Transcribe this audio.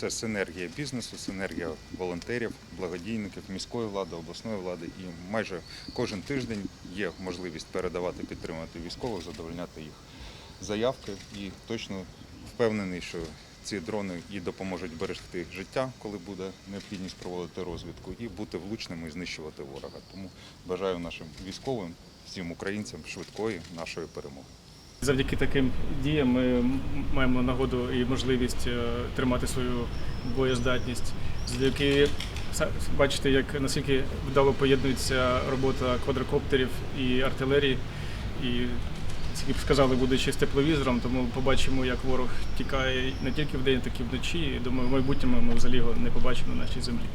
Це синергія бізнесу, синергія волонтерів, благодійників, міської влади, обласної влади. І майже кожен тиждень є можливість передавати, підтримувати військових, задовольняти їх заявки. І точно впевнений, що ці дрони і допоможуть берегти життя, коли буде необхідність проводити розвідку, і бути влучними і знищувати ворога. Тому бажаю нашим військовим, всім українцям швидкої нашої перемоги. Завдяки таким діям ми маємо нагоду і можливість е, тримати свою боєздатність. Завдяки бачите, як наскільки вдало поєднується робота квадрокоптерів і артилерії. І скільки б сказали, буде ще з тепловізором, тому побачимо, як ворог тікає не тільки вдень, так і вночі. І думаю, в майбутньому ми взагалі його не побачимо на нашій землі.